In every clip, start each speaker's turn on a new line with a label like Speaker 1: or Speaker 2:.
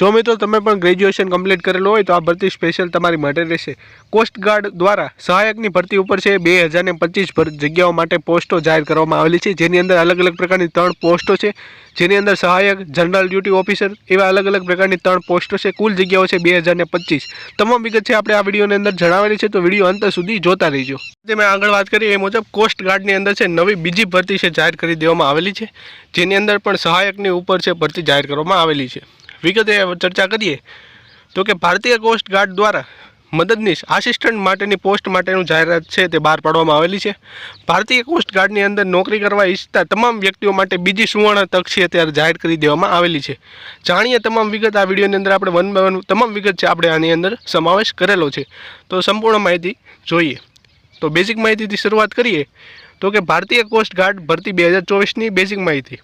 Speaker 1: જો મિત્રો તમે પણ ગ્રેજ્યુએશન કમ્પ્લીટ કરેલું હોય તો આ ભરતી સ્પેશિયલ તમારી માટે રહેશે. કોસ્ટગાર્ડ દ્વારા સહાયકની ભરતી ઉપર છે બે હજારને પચીસ જગ્યાઓ માટે પોસ્ટો જાહેર કરવામાં આવેલી છે. જેની અંદર અલગ અલગ પ્રકારની ત્રણ પોસ્ટો છે. જેની અંદર સહાયક, જનરલ ડ્યુટી ઓફિસર એવા અલગ અલગ પ્રકારની ત્રણ પોસ્ટો છે. કુલ જગ્યાઓ છે બે હજારને પચીસ. તમામ વિગત છે આપણે આ વિડીયોની અંદર જણાવેલી છે. તો વીડિયો અંત સુધી જોતા રહીજો. જે મેં આગળ વાત કરી એ મુજબ કોસ્ટગાર્ડની અંદર છે નવી બીજી ભરતી છે જાહેર કરી દેવામાં આવેલી છે. જેની અંદર પણ સહાયકની ઉપર છે ભરતી જાહેર કરવામાં આવેલી છે. વિગતે ચર્ચા કરીએ તો કે ભારતીય કોસ્ટ ગાર્ડ દ્વારા મદદનીશ આસિસ્ટન્ટ માટેની પોસ્ટ માટેનું જાહેરાત છે તે બહાર પાડવામાં આવેલી છે. ભારતીય કોસ્ટ ગાર્ડની અંદર નોકરી કરવા ઈચ્છતા તમામ વ્યક્તિઓ માટે બીજી સુવર્ણ તક છે ત્યારે જાહેર કરી દેવામાં આવેલી છે. જાણીએ તમામ વિગત આ વિડીયોની અંદર આપણે વન બાય વન તમામ વિગત છે આપણે આની અંદર સમાવેશ કરેલો છે. તો સંપૂર્ણ માહિતી જોઈએ. તો બેઝિક માહિતીથી શરૂઆત કરીએ તો કે ભારતીય કોસ્ટ ગાર્ડ ભરતી બે હજાર ચોવીસની બેઝિક માહિતી.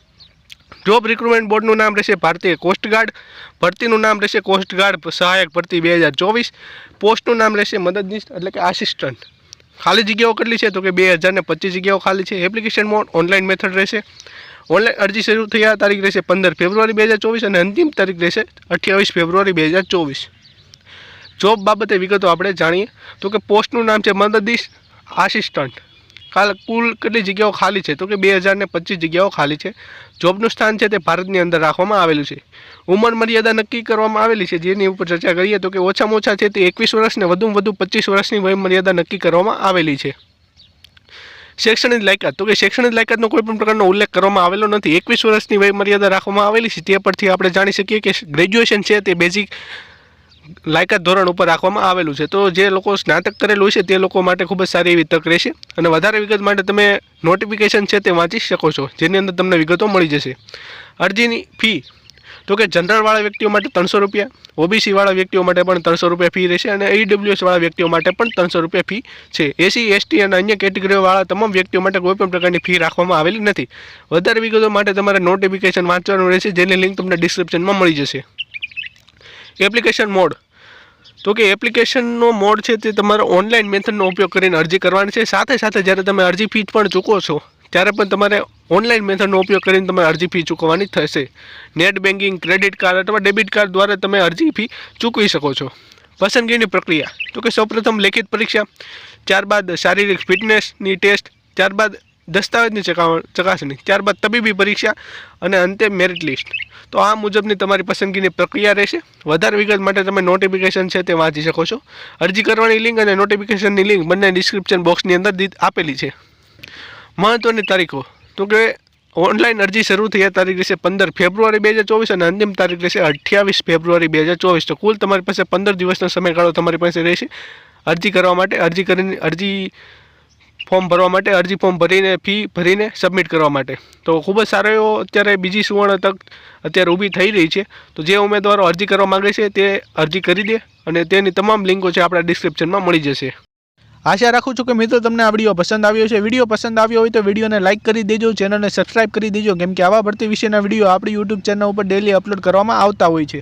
Speaker 1: જોબ રિક્રુટમેન્ટ બોર્ડનું નામ રહેશે ભારતીય કોસ્ટગાર્ડ ભરતીનું નામ રહેશે કોસ્ટગાર્ડ સહાયક ભરતી બે હજાર ચોવીસ. પોસ્ટનું નામ રહેશે મદદનીશ, એટલે કે આસિસ્ટન્ટ ખાલી જગ્યાઓ કેટલી છે? તો કે બે હજાર ને પચીસ જગ્યાઓ ખાલી છે. એપ્લિકેશન મોડ ઓનલાઈન મેથડ રહેશે. ઓનલાઈન અરજી શરૂ થયા તારીખ રહેશે પંદર ફેબ્રુઆરી બે હજાર ચોવીસ અને અંતિમ તારીખ રહેશે અઠ્યાવીસ ફેબ્રુઆરી બે હજાર ચોવીસ. જોબ બાબતે વિગતો આપણે જાણીએ. તો કે પોસ્ટનું નામ છે મદદીશ આસિસ્ટન્ટ કાલ કુલ કેટલી જગ્યાઓ ખાલી છે? તો કે બે હજારને પચીસ જગ્યાઓ ખાલી છે. જોબનું સ્થાન છે તે ભારતની અંદર રાખવામાં આવેલું છે. ઉંમર મર્યાદા નક્કી કરવામાં આવેલી છે. જેની ઉપર ચર્ચા કરીએ તો કે ઓછામાં ઓછા છે તે એકવીસ વર્ષને વધુમાં વધુ પચીસ વર્ષની વયમર્યાદા નક્કી કરવામાં આવેલી છે. શૈક્ષણિક લાયકાત. તો કે શૈક્ષણિક લાયકાતનો કોઈ પણ પ્રકારનો ઉલ્લેખ કરવામાં આવેલો નથી. એકવીસ વર્ષની વયમર્યાદા રાખવામાં આવેલી છે. તે પરથી આપણે જાણી શકીએ કે ગ્રેજ્યુએશન છે તે બેઝિક લાયકાત ધોરણ ઉપર રાખવામાં આવેલું છે. તો જે લોકો સ્નાતક કરેલું છે તે લોકો માટે ખૂબ જ સારી એવી તક રહેશે. અને વધારે વિગત માટે તમે નોટિફિકેશન છે તે વાંચી શકો છો, જેની અંદર તમને વિગતો મળી જશે. અરજીની ફી, તો કે જનરલવાળા વ્યક્તિઓ માટે ત્રણસો રૂપિયા ઓબીસીવાળા વ્યક્તિઓ માટે પણ ત્રણસો રૂપિયા ફી રહેશે અને ઈડબ્લ્યુએસવાળા વ્યક્તિઓ માટે પણ ત્રણસો રૂપિયા ફી છે. એસી એસટી અને અન્ય કેટેગરીવાળા તમામ વ્યક્તિઓ માટે કોઈપણ પ્રકારની ફી રાખવામાં આવેલી નથી. વધારે વિગતો માટે તમારે નોટિફિકેશન વાંચવાનું રહેશે, જેની લિંક તમને ડિસ્ક્રિપ્શનમાં મળી જશે. Application mode. તો કે એપ્લિકેશનનો મોડ છે તે તમારે ઓનલાઈન મેથડનો ઉપયોગ કરીને અરજી કરવાની છે. સાથે સાથે જ્યારે તમે અરજી ફી પણ ચૂકો છો, ત્યારે પણ તમારે ઓનલાઈન મેથડનો ઉપયોગ કરીને તમારે અરજી ફી ચૂકવવાની થશે. નેટ બેન્કિંગ ક્રેડિટ કાર્ડ અથવા ડેબિટ કાર્ડ દ્વારા તમે અરજી ફી ચૂકવી શકો છો. પસંદગીની પ્રક્રિયા. તો કે સૌપ્રથમ લેખિત પરીક્ષા, ત્યારબાદ શારીરિક ફિટનેસની ટેસ્ટ, ત્યારબાદ દસ્તાવેજની ચકાસણી, ત્યારબાદ તબીબી પરીક્ષા અને અંતે મેરિટ લિસ્ટ તો આ મુજબની તમારી પસંદગીની પ્રક્રિયા રહેશે. વધારે વિગત માટે તમે નોટિફિકેશન છે તે વાંચી શકો છો. અરજી કરવાની લિંક અને નોટિફિકેશનની લિંક બંને ડિસ્ક્રિપ્શન બોક્સની અંદર આપેલી છે. મહત્ત્વની તારીખો. તો કે ઓનલાઈન અરજી શરૂ થયા તારીખ રહેશે પંદર ફેબ્રુઆરી બે હજાર ચોવીસ અને અંતિમ તારીખ રહેશે અઠ્યાવીસ ફેબ્રુઆરી બે હજાર ચોવીસ. તો કુલ તમારી પાસે પંદર દિવસનો સમયગાળો તમારી પાસે રહેશે. અરજી કરવા માટે અરજી કરીને, અરજી ફોર્મ ભરવા માટે, અરજી ફોર્મ ભરીને, ફી ભરીને સબમિટ કરવા માટે. તો ખૂબ જ સારો એવો અત્યારે બીજી સુવર્ણ તક અત્યારે ઊભી થઈ રહી છે. તો જે ઉમેદવારો અરજી કરવા માગે છે, તે અરજી કરી દે અને તેની તમામ લિંકો છે આપણા ડિસ્ક્રિપ્શનમાં મળી જશે. આશા રાખું છું કે મિત્રો તમને આ વીડિયો પસંદ આવ્યો છે વીડિયો પસંદ આવ્યો હોય તો વિડીયોને લાઇક કરી દેજો ચેનલને સબસ્ક્રાઇબ કરી દેજો, કેમ કે આવા ભરતી વિશેના વીડિયો આપણી યુટ્યુબ ચેનલ ઉપર ડેલી અપલોડ કરવામાં આવતા હોય છે.